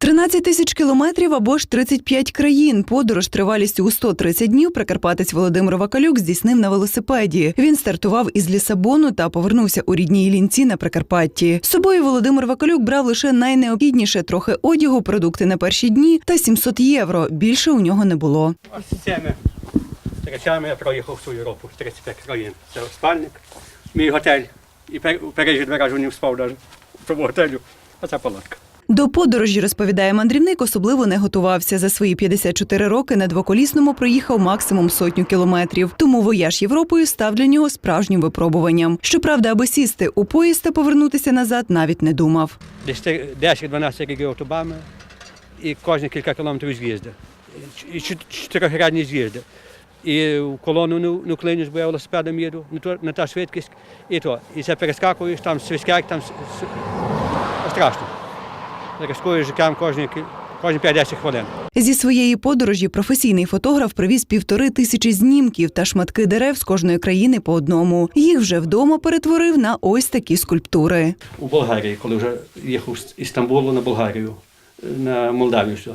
13 тисяч кілометрів або ж 35 країн. Подорож тривалістю у 130 днів прикарпатець Володимир Вакалюк здійснив на велосипеді. Він стартував із Лісабону та повернувся у рідній Іллінці на Прикарпатті. З собою Володимир Вакалюк брав лише найнеобхідніше трохи одягу, продукти на перші дні та 700 євро. Більше у нього не було. Ось цими речами я проїхав всю Європу, 35 країн. Це спальник, мій готель. І у Парижі два рази не спав навіть в тому готелю, а це палатка. До подорожі, розповідає мандрівник, особливо не готувався. За свої 54 роки на двоколісному проїхав максимум сотню кілометрів. Тому вояж Європою став для нього справжнім випробуванням. Щоправда, аби сісти у поїзд та повернутися назад, навіть не думав. Десь ти- 10-12 років автобами і кожні кілька кілометрів з'їзди. І чот- чотирьохрядні з'їзди. І в колону не вклинюсь, бо я велосипедом їду, не, то, не та швидкість. І то. І це перескакуєш, там свиськак, там с- с- страшно. Життям кожні, кожні 5-10 хвилин. Зі своєї подорожі професійний фотограф привіз півтори тисячі знімків та шматки дерев з кожної країни по одному. Їх вже вдома перетворив на ось такі скульптури. У Болгарії, коли вже їхав з Істамбулу на Болгарію, на Молдавію, все,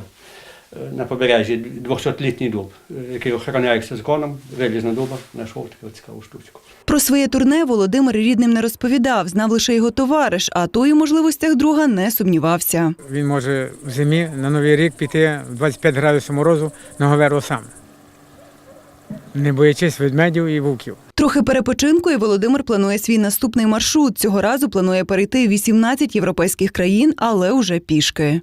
на побережжі 200-літній дуб, який охороняється законом, виліз на дуба, знайшов таку цікаву штучку. Про своє турне Володимир рідним не розповідав, знав лише його товариш, а той у можливостях друга не сумнівався. Він може в зимі на Новий рік піти в 25 градусів морозу на говерло сам, не боячись ведмедів і вовків. Трохи перепочинку, і Володимир планує свій наступний маршрут. Цього разу планує перейти 18 європейських країн, але уже пішки.